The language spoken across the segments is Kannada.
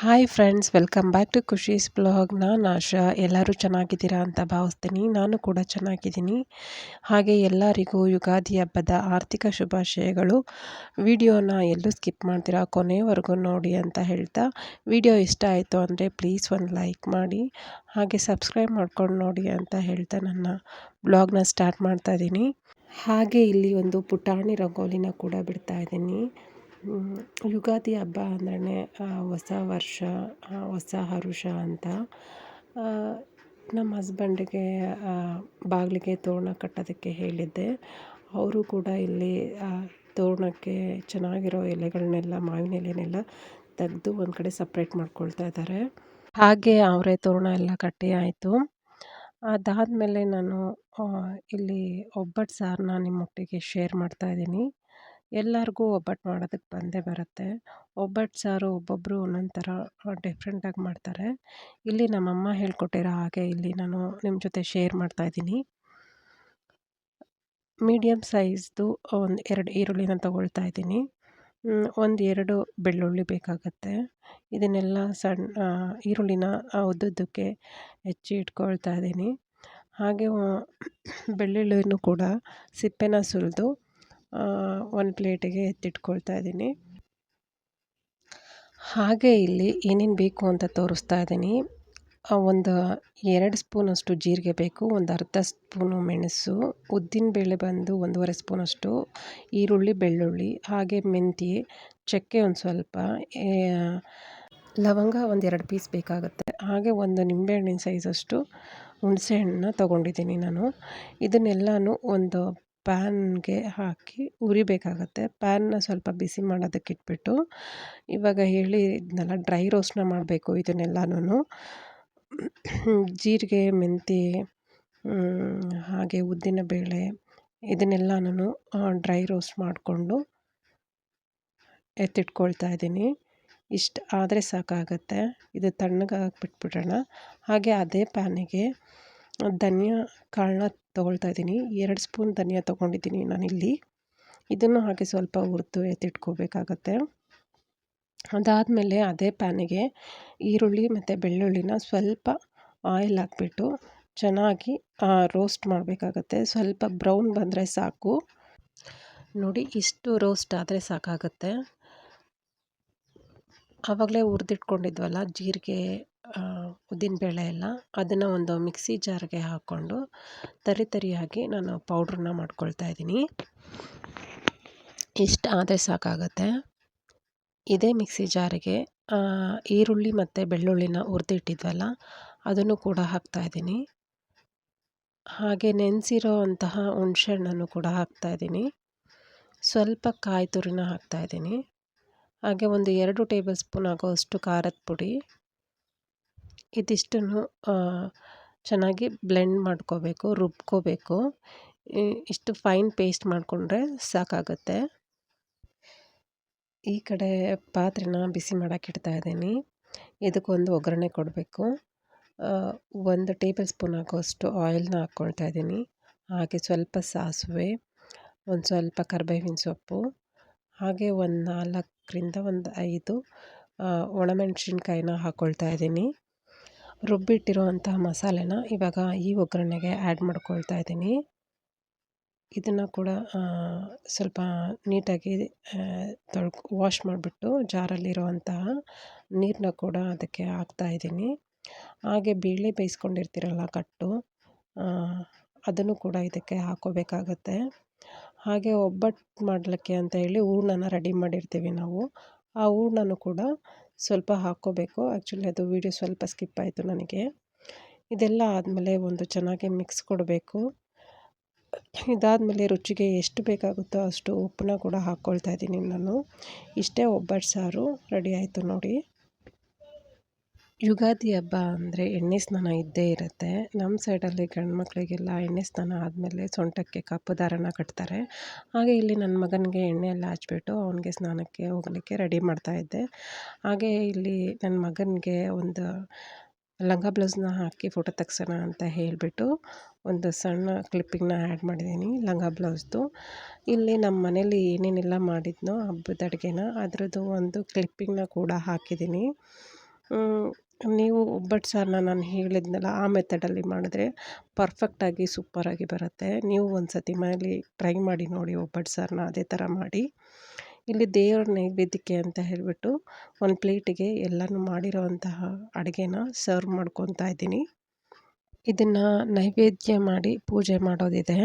Hi friends welcome back to Khushi's blog ನಾನು ಆಶಾ, ಎಲ್ಲರೂ ಚೆನ್ನಾಗಿದ್ದೀರಾ ಅಂತ ಭಾವಿಸ್ತೀನಿ. ನಾನು ಕೂಡ ಚೆನ್ನಾಗಿದ್ದೀನಿ. ಹಾಗೆ ಎಲ್ಲರಿಗೂ ಯುಗಾದಿ ಹಬ್ಬದ ಆರ್ಥಿಕ ಶುಭಾಶಯಗಳು. ವಿಡಿಯೋನ ಎಲ್ಲೂ ಸ್ಕಿಪ್ ಮಾಡ್ತೀರಾ? ಕೊನೆವರೆಗೂ ನೋಡಿ ಅಂತ ಹೇಳ್ತಾ. ವಿಡಿಯೋ ಇಷ್ಟ ಆಯಿತು ಅಂದರೆ ಪ್ಲೀಸ್ ಒಂದು ಲೈಕ್ ಮಾಡಿ. ಹಾಗೆ ಸಬ್ಸ್ಕ್ರೈಬ್ ಮಾಡ್ಕೊಂಡು ನೋಡಿ ಅಂತ ಹೇಳ್ತಾ ನನ್ನ ಬ್ಲಾಗ್ನ ಸ್ಟಾರ್ಟ್ ಮಾಡ್ತಾ ಇದ್ದೀನಿ. ಹಾಗೆ ಇಲ್ಲಿ ಒಂದು ಪುಟಾಣಿ ರಂಗೋಲಿನ ಕೂಡ ಬಿಡ್ತಾ ಇದ್ದೀನಿ. ಯುಗಾದಿ ಹಬ್ಬ ಅಂದ್ರೆ ಹೊಸ ವರ್ಷ ಹೊಸ ಹರುಷ ಅಂತ. ನಮ್ಮ ಹಸ್ಬೆಂಡಿಗೆ ಬಾಗಿಲಿಗೆ ತೋರಣ ಕಟ್ಟೋದಕ್ಕೆ ಹೇಳಿದ್ದೆ. ಅವರು ಕೂಡ ಇಲ್ಲಿ ತೋರಣಕ್ಕೆ ಚೆನ್ನಾಗಿರೋ ಎಲೆಗಳನ್ನೆಲ್ಲ ಮಾವಿನ ಎಲೆನೆಲ್ಲ ತೆಗೆದು ಒಂದು ಕಡೆ ಸಪ್ರೇಟ್ ಮಾಡ್ಕೊಳ್ತಾ ಇದ್ದಾರೆ ಹಾಗೆ ಅವರೇ ತೋರಣ ಎಲ್ಲ ಕಟ್ಟಿ ಆಯಿತು. ಅದಾದಮೇಲೆ ನಾನು ಇಲ್ಲಿ ಒಬ್ಬಟ್ಟು ಸಾರನ್ನ ನಿಮ್ಮೊಟ್ಟಿಗೆ ಶೇರ್ ಮಾಡ್ತಾ ಇದ್ದೀನಿ. ಎಲ್ಲರಿಗೂ ಒಬ್ಬಟ್ಟು ಮಾಡೋದಕ್ಕೆ ಬಂದೇ ಬರುತ್ತೆ. ಒಬ್ಬಟ್ಟು ಸಾರು ಒಬ್ಬೊಬ್ಬರು ಒಂದೊಂದು ಥರ ಡಿಫ್ರೆಂಟಾಗಿ ಮಾಡ್ತಾರೆ. ಇಲ್ಲಿ ನಮ್ಮಮ್ಮ ಹೇಳ್ಕೊಟ್ಟಿರೋ ಹಾಗೆ ಇಲ್ಲಿ ನಾನು ನಿಮ್ಮ ಜೊತೆ ಶೇರ್ ಮಾಡ್ತಾ ಇದ್ದೀನಿ. ಮೀಡಿಯಮ್ ಸೈಜ್ದು ಒಂದು ಎರಡು ಈರುಳ್ಳಿನ ತಗೊಳ್ತಾ ಇದ್ದೀನಿ. ಒಂದು ಎರಡು ಬೆಳ್ಳುಳ್ಳಿ ಬೇಕಾಗತ್ತೆ. ಇದನ್ನೆಲ್ಲ ಸಣ್ಣ ಈರುಳ್ಳಿನ ಉದ್ದುದ್ದಕ್ಕೆ ಹೆಚ್ಚಿ ಇಟ್ಕೊಳ್ತಾ ಇದ್ದೀನಿ. ಹಾಗೆ ಬೆಳ್ಳುಳ್ಳಿನೂ ಕೂಡ ಸಿಪ್ಪೆನ ಸುಲಿದು ಒಂದು ಪ್ಲೇಟಿಗೆ ಎತ್ತಿಟ್ಕೊಳ್ತಾ ಇದ್ದೀನಿ. ಹಾಗೆ ಇಲ್ಲಿ ಏನೇನು ಬೇಕು ಅಂತ ತೋರಿಸ್ತಾ ಇದ್ದೀನಿ. ಒಂದು ಎರಡು ಸ್ಪೂನಷ್ಟು ಜೀರಿಗೆ ಬೇಕು, ಒಂದು ಅರ್ಧ ಸ್ಪೂನು ಮೆಣಸು ಉದ್ದಿನಬೇಳೆ ಬಂದು ಒಂದೂವರೆ ಸ್ಪೂನಷ್ಟು ಈರುಳ್ಳಿ, ಬೆಳ್ಳುಳ್ಳಿ, ಹಾಗೆ ಮೆಂತ್ಯ ಚಕ್ಕೆ ಒಂದು ಸ್ವಲ್ಪ ಲವಂಗ ಒಂದು ಎರಡು ಪೀಸ್ ಬೇಕಾಗುತ್ತೆ. ಹಾಗೆ ಒಂದು ನಿಂಬೆಹಣ್ಣಿನ ಸೈಜಷ್ಟು ಹುಣಸೆಹಣ್ಣನ್ನ ತೊಗೊಂಡಿದ್ದೀನಿ ನಾನು. ಇದನ್ನೆಲ್ಲನೂ ಒಂದು ಪ್ಯಾನ್ಗೆ ಹಾಕಿ ಉರಿಬೇಕಾಗತ್ತೆ. ಪ್ಯಾನ್ನ ಸ್ವಲ್ಪ ಬಿಸಿ ಮಾಡೋದಕ್ಕೆ ಇಟ್ಬಿಟ್ಟು ಇವಾಗ ಹೇಳಿದ್ನಲ್ಲ ಡ್ರೈ ರೋಸ್ಟ್ನ ಮಾಡಬೇಕು ಇದನ್ನೆಲ್ಲನೂ ಜೀರಿಗೆ ಮೆಂತ್ಯ ಹಾಗೆ ಉದ್ದಿನ ಬೇಳೆ ಇದನ್ನೆಲ್ಲನೂ ಡ್ರೈ ರೋಸ್ಟ್ ಮಾಡಿಕೊಂಡು ಎತ್ತಿಟ್ಕೊಳ್ತಾ ಇದ್ದೀನಿ. ಇಷ್ಟು ಆದರೆ ಸಾಕಾಗತ್ತೆ. ಇದು ತಣ್ಣಗಾಗಿ ಬಿಟ್ಬಿಡೋಣ ಹಾಗೆ ಅದೇ ಪ್ಯಾನಿಗೆ ಧನಿಯಾ ಕಾಳನ್ನ ತೊಗೊಳ್ತಾ ಇದ್ದೀನಿ. ಎರಡು ಸ್ಪೂನ್ ಧನಿಯಾ ತೊಗೊಂಡಿದ್ದೀನಿ ನಾನಿಲ್ಲಿ. ಇದನ್ನು ಹಾಗೆ ಸ್ವಲ್ಪ ಹುರಿದು ಎತ್ತಿಟ್ಕೋಬೇಕಾಗತ್ತೆ. ಅದಾದಮೇಲೆ ಅದೇ ಪ್ಯಾನಿಗೆ ಈರುಳ್ಳಿ ಮತ್ತು ಬೆಳ್ಳುಳ್ಳಿನ ಸ್ವಲ್ಪ ಆಯಿಲ್ ಹಾಕ್ಬಿಟ್ಟು ಚೆನ್ನಾಗಿ ರೋಸ್ಟ್ ಮಾಡಬೇಕಾಗತ್ತೆ. ಸ್ವಲ್ಪ ಬ್ರೌನ್ ಬಂದರೆ ಸಾಕು. ನೋಡಿ, ಇಷ್ಟು ರೋಸ್ಟ್ ಆದರೆ ಸಾಕಾಗತ್ತೆ. ಆವಾಗಲೇ ಹುರಿದಿಟ್ಕೊಂಡಿದ್ವಲ್ಲ, ಜೀರಿಗೆ ಉದ್ದಿನಬೇಳೆ ಎಲ್ಲ ಅದನ್ನು ಒಂದು ಮಿಕ್ಸಿ ಜಾರ್ಗೆ ಹಾಕ್ಕೊಂಡು ತರಿ ತರಿಯಾಗಿ ನಾನು ಪೌಡ್ರನ್ನ ಮಾಡ್ಕೊಳ್ತಾ ಇದ್ದೀನಿ. ಇಷ್ಟು ಆದರೆ ಸಾಕಾಗತ್ತೆ. ಇದೇ ಮಿಕ್ಸಿ ಜಾರಿಗೆ ಈರುಳ್ಳಿ ಮತ್ತು ಬೆಳ್ಳುಳ್ಳಿನ ಹುರಿದಿಟ್ಟಿದ್ವಲ್ಲ, ಅದನ್ನು ಕೂಡ ಹಾಕ್ತಾ ಇದ್ದೀನಿ. ಹಾಗೆ ನೆನೆಸಿರೋ ಅಂತಹ ಹುಣ್ಸೆಹಣ್ಣನ್ನು ಕೂಡ ಹಾಕ್ತಾ ಇದ್ದೀನಿ. ಸ್ವಲ್ಪ ಕಾಯಿ ತುರಿನ ಹಾಕ್ತಾ ಇದ್ದೀನಿ. ಹಾಗೆ ಒಂದು ಎರಡು ಟೇಬಲ್ ಸ್ಪೂನ್ ಆಗೋವಷ್ಟು ಖಾರದ ಪುಡಿ. ಇದಿಷ್ಟನ್ನು ಚೆನ್ನಾಗಿ ಬ್ಲೆಂಡ್ ಮಾಡ್ಕೋಬೇಕು, ರುಬ್ಕೋಬೇಕು. ಇಷ್ಟು ಫೈನ್ ಪೇಸ್ಟ್ ಮಾಡಿಕೊಂಡ್ರೆ ಸಾಕಾಗುತ್ತೆ. ಈ ಕಡೆ ಪಾತ್ರೆನ ಬಿಸಿ ಮಾಡೋಕೆ ಇಡ್ತಾ ಇದ್ದೀನಿ. ಇದಕ್ಕೊಂದು ಒಗ್ಗರಣೆ ಕೊಡಬೇಕು. ಒಂದು ಟೇಬಲ್ ಸ್ಪೂನ್ ಆಗೋಷ್ಟು ಆಯಿಲ್ನ ಹಾಕ್ಕೊಳ್ತಾ ಇದ್ದೀನಿ. ಹಾಗೆ ಸ್ವಲ್ಪ ಸಾಸಿವೆ, ಒಂದು ಸ್ವಲ್ಪ ಕರ್ಬೇವಿನ ಸೊಪ್ಪು, ಹಾಗೆ ಒಂದು ನಾಲ್ಕರಿಂದ ಒಂದು ಐದು ಒಣಮೆಣಸಿನ್ಕಾಯಿನ ಹಾಕ್ಕೊಳ್ತಾ ಇದ್ದೀನಿ. ರುಬ್ಬಿಟ್ಟಿರುವಂತಹ ಮಸಾಲೆನ ಇವಾಗ ಈ ಒಗ್ಗರಣೆಗೆ ಆ್ಯಡ್ ಮಾಡ್ಕೊಳ್ತಾ ಇದ್ದೀನಿ. ಇದನ್ನು ಕೂಡ ಸ್ವಲ್ಪ ನೀಟಾಗಿ ತೊಳ್ಕೊ ವಾಶ್ ಮಾಡಿಬಿಟ್ಟು ಜಾರಲ್ಲಿರುವಂತಹ ನೀರನ್ನ ಕೂಡ ಅದಕ್ಕೆ ಹಾಕ್ತಾ ಇದ್ದೀನಿ. ಹಾಗೆ ಬೇಳೆ ಬೇಯಿಸ್ಕೊಂಡಿರ್ತೀರಲ್ಲ ಕಟ್ಟು ಅದನ್ನು ಕೂಡ ಇದಕ್ಕೆ ಹಾಕ್ಕೋಬೇಕಾಗತ್ತೆ ಹಾಗೆ ಒಬ್ಬಟ್ಟು ಮಾಡಲಿಕ್ಕೆ ಅಂತ ಹೇಳಿ ಹೂರ್ಣನ ರೆಡಿ ಮಾಡಿರ್ತೀವಿ ನಾವು. ಆ ಹೂರ್ಣನೂ ಕೂಡ ಸ್ವಲ್ಪ ಹಾಕ್ಕೋಬೇಕು. ಆ್ಯಕ್ಚುಲಿ ಅದು ವೀಡಿಯೋ ಸ್ವಲ್ಪ ಸ್ಕಿಪ್ ಆಯಿತು ನನಗೆ. ಇದೆಲ್ಲ ಆದಮೇಲೆ ಒಂದು ಚೆನ್ನಾಗಿ ಮಿಕ್ಸ್ ಕೊಡಬೇಕು. ಇದಾದಮೇಲೆ ರುಚಿಗೆ ಎಷ್ಟು ಬೇಕಾಗುತ್ತೋ ಅಷ್ಟು ಉಪ್ಪನ್ನ ಕೂಡ ಹಾಕ್ಕೊಳ್ತಾ ಇದ್ದೀನಿ ನಾನು. ಇಷ್ಟೇ ಒಬ್ಬಟ್ಟು ಸಾರು. ರೆಡಿ ಆಯಿತು ನೋಡಿ. ಯುಗಾದಿ ಹಬ್ಬ ಅಂದರೆ ಎಣ್ಣೆ ಸ್ನಾನ ಇದ್ದೇ ಇರುತ್ತೆ. ನಮ್ಮ ಸೈಡಲ್ಲಿ ಗಂಡು ಮಕ್ಕಳಿಗೆಲ್ಲ ಎಣ್ಣೆ ಸ್ನಾನ ಆದಮೇಲೆ ಸೊಂಟಕ್ಕೆ ಕಪ್ಪು ದಾರನ ಕಟ್ತಾರೆ. ಹಾಗೆ ಇಲ್ಲಿ ನನ್ನ ಮಗನಿಗೆ ಎಣ್ಣೆ ಎಲ್ಲ ಹಚ್ಬಿಟ್ಟು ಅವನಿಗೆ ಸ್ನಾನಕ್ಕೆ ಹೋಗಲಿಕ್ಕೆ ರೆಡಿ ಮಾಡ್ತಾ ಇದ್ದೆ. ಹಾಗೆ ಇಲ್ಲಿ ನನ್ನ ಮಗನಿಗೆ ಒಂದು ಲಂಗ ಬ್ಲೌಸ್ನ ಹಾಕಿ ಫೋಟೋ ತೆಗ್ಸೋಣ ಅಂತ ಹೇಳಿಬಿಟ್ಟು ಒಂದು ಸಣ್ಣ ಕ್ಲಿಪ್ಪಿಂಗ್ನ ಆ್ಯಡ್ ಮಾಡಿದ್ದೀನಿ ಲಂಗ ಬ್ಲೌಸ್ದು. ಇಲ್ಲಿ ನಮ್ಮ ಮನೇಲಿ ಏನೇನೆಲ್ಲ ಮಾಡಿದ್ನೋ ಹಬ್ಬದ ಅಡುಗೆನ ಅದರದ್ದು ಒಂದು ಕ್ಲಿಪ್ಪಿಂಗ್ನ ಕೂಡ ಹಾಕಿದ್ದೀನಿ ನೀವು ಒಬ್ಬಟ್ಟು ಸಾರನ್ನ ನಾನು ಹೇಳಿದ್ನಲ್ಲ, ಆ ಮೆಥಡಲ್ಲಿ ಮಾಡಿದ್ರೆ ಪರ್ಫೆಕ್ಟಾಗಿ ಸೂಪರಾಗಿ ಬರುತ್ತೆ. ನೀವು ಒಂದು ಸತಿ ಮನೇಲಿ ಟ್ರೈ ಮಾಡಿ ನೋಡಿ ಒಬ್ಬಟ್ಟು ಸಾರನ್ನ ಅದೇ ಥರ ಮಾಡಿ. ಇಲ್ಲಿ ದೇವ್ರ ನೈವೇದ್ಯಕ್ಕೆ ಅಂತ ಹೇಳಿಬಿಟ್ಟು ಒಂದು ಪ್ಲೇಟಿಗೆ ಎಲ್ಲನೂ ಮಾಡಿರೋವಂತಹ ಅಡುಗೆನ ಸರ್ವ್ ಮಾಡ್ಕೊತಾ ಇದ್ದೀನಿ. ಇದನ್ನು ನೈವೇದ್ಯ ಮಾಡಿ ಪೂಜೆ ಮಾಡೋದಿದೆ.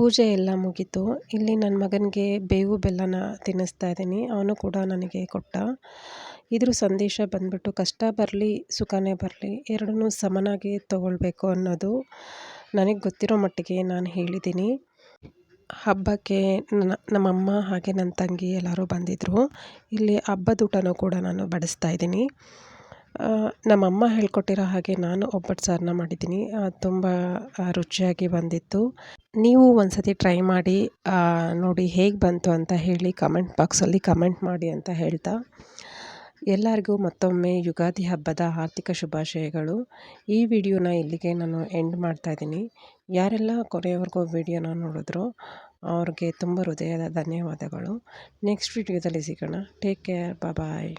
ಪೂಜೆ ಎಲ್ಲ ಮುಗೀತು. ಇಲ್ಲಿ ನನ್ನ ಮಗನಿಗೆ ಬೇವು ಬೆಲ್ಲನ ತಿನ್ನಿಸ್ತಾ ಇದ್ದೀನಿ. ಅವನು ಕೂಡ ನನಗೆ ಕೊಟ್ಟ. ಇದ್ರ ಸಂದೇಶ ಬಂದ್ಬಿಟ್ಟು ಕಷ್ಟ ಬರಲಿ, ಸುಖನೇ ಬರಲಿ, ಎರಡನ್ನೂ ಸಮನಾಗಿ ತಗೊಳ್ಬೇಕು ಅನ್ನೋದು ನನಗೆ ಗೊತ್ತಿರೋ ಮಟ್ಟಿಗೆ ನಾನು ಹೇಳಿದ್ದೀನಿ. ಹಬ್ಬಕ್ಕೆ ನನ್ನ ನಮ್ಮಮ್ಮ ಹಾಗೆ ನನ್ನ ತಂಗಿ ಎಲ್ಲರೂ ಬಂದಿದ್ದರು ಇಲ್ಲಿ ಹಬ್ಬದ ಊಟನೂ ಕೂಡ ನಾನು ಬಡಿಸ್ತಾ ಇದ್ದೀನಿ. ನಮ್ಮಮ್ಮ ಹೇಳ್ಕೊಟ್ಟಿರೋ ಹಾಗೆ ನಾನು ಒಬ್ಬಟ್ಟು ಸಾರನ್ನ ಮಾಡಿದ್ದೀನಿ. ತುಂಬ ರುಚಿಯಾಗಿ ಬಂದಿತ್ತು. ನೀವು ಒಂದು ಸತಿ ಟ್ರೈ ಮಾಡಿ ನೋಡಿ ಹೇಗೆ ಬಂತು ಅಂತ ಹೇಳಿ ಕಮೆಂಟ್ ಬಾಕ್ಸಲ್ಲಿ ಕಮೆಂಟ್ ಮಾಡಿ ಅಂತ ಹೇಳ್ತಾ. ಎಲ್ಲರಿಗೂ ಮತ್ತೊಮ್ಮೆ ಯುಗಾದಿ ಹಬ್ಬದ ಆರ್ಥಿಕ ಶುಭಾಶಯಗಳು. ಈ ವಿಡಿಯೋನ ಇಲ್ಲಿಗೆ ನಾನು ಎಂಡ್ ಮಾಡ್ತಾ ಇದ್ದೀನಿ. ಯಾರೆಲ್ಲ ಕೊನೆಯವರೆಗೂ ವಿಡಿಯೋನ ನೋಡಿದ್ರು ಅವ್ರಿಗೆ ತುಂಬ ಹೃದಯದ ಧನ್ಯವಾದಗಳು. ನೆಕ್ಸ್ಟ್ ವಿಡಿಯೋದಲ್ಲಿ ಸಿಗೋಣ. Take care. ಬಾಯ್.